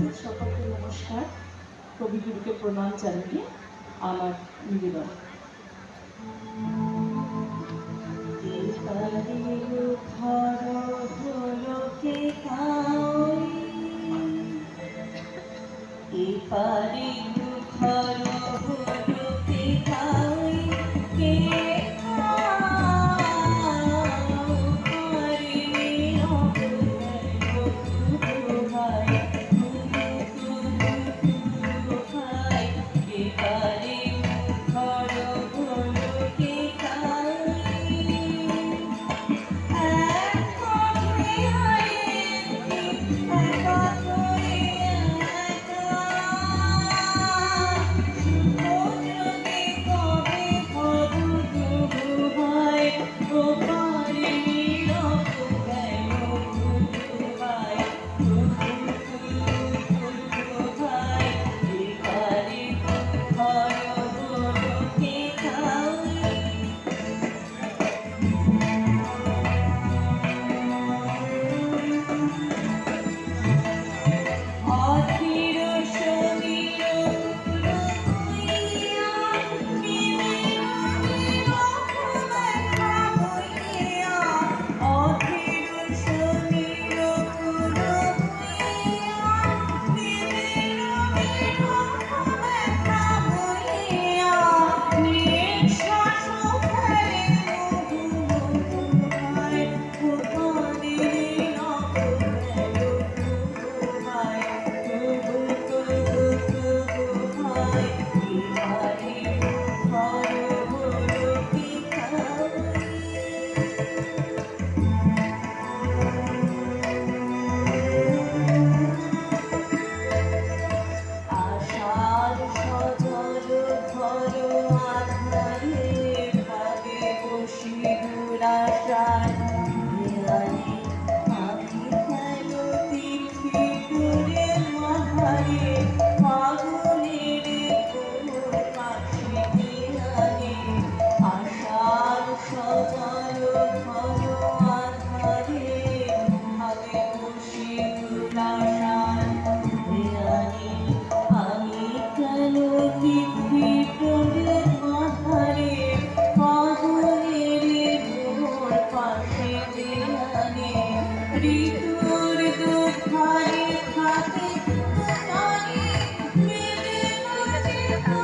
উপস্থিত সকলকে নমস্কার। কবিগুরুকে প্রণাম জানিয়ে আমার নিবেদন।